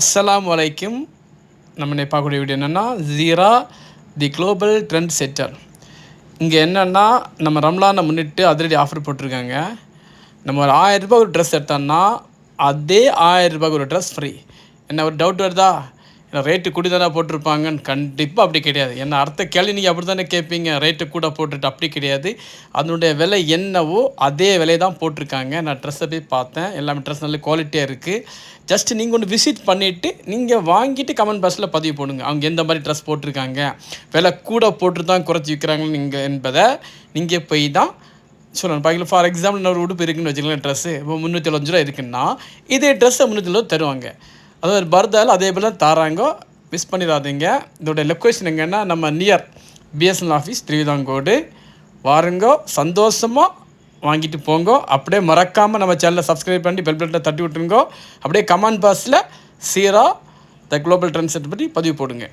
அஸ்லாம் அலைக்கும் நம்ம இன்னைக்கு பார்க்கக்கூடிய வீடியோ என்னென்னா Jeera the global trend setter இங்கே என்னென்னா நம்ம ரம்லானை முன்னிட்டு அதிரடி ஆஃபர் போட்டிருக்காங்க. நம்ம ஒரு ஆயிரம் ஒரு ட்ரெஸ் எடுத்தோம்னா அதே ஆயிரம் ரூபாய்க்கு ஒரு ட்ரெஸ் ஃப்ரீ என்ன ஒரு டவுட் வருதா? ஏன்னா ரேட்டு கூடி தானே போட்டிருப்பாங்கன்னு கண்டிப்பாக அப்படி கிடையாது. என்ன அடுத்த கேள்வி நீங்கள் அப்படி தானே கேட்பீங்க? ரேட்டு கூட போட்டுட்டு அப்படி கிடையாது. அதனுடைய விலை என்னவோ அதே விலையை தான் போட்டிருக்காங்க. நான் ட்ரெஸ்ஸை போய் பார்த்தேன். எல்லாமே ட்ரெஸ் நல்ல குவாலிட்டியாக இருக்குது ஜஸ்ட் நீங்கள் ஒன்று விசிட் பண்ணிவிட்டு நீங்கள் வாங்கிட்டு கமெண்ட் பாக்ஸில் பதிவு போடுங்க. அவங்க எந்த மாதிரி ட்ரெஸ் போட்டிருக்காங்க? விலை கூட போட்டு தான் குறைச்சி விற்கிறாங்கன்னு நீங்கள் என்பதை நீங்கள் போய் தான் சொல்லணும். பார்க்கல ஃபார் எக்ஸாம்பிள் ஒரு உடுப்பு இருக்குன்னு வச்சுக்கலாம் ட்ரெஸ்ஸு இப்போ முந்நூற்றி அஞ்சு ரூபா இருக்குன்னா இதே ட்ரெஸ்ஸை முந்நூற்றி தருவாங்க. அதாவது பர்தால் அதே போல் தான் மிஸ் பண்ணிடாதீங்க இதோட லொக்கேஷன் எங்கன்னா நம்ம நியர் பிஎஸ்என்எல் ஆஃபீஸ் திருவிதாங்கோடு வாருங்கோ. சந்தோஷமாக வாங்கிட்டு போங்கோ. அப்படியே மறக்காமல் நம்ம சேனலை சப்ஸ்கிரைப் பண்ணி பெல் பட்டனை தட்டி விட்டுருங்கோ. அப்படியே கமெண்ட் பாக்ஸில் சீரா த குளோபல் ட்ரெண்ட் செட் பற்றி பதிவு போடுங்க.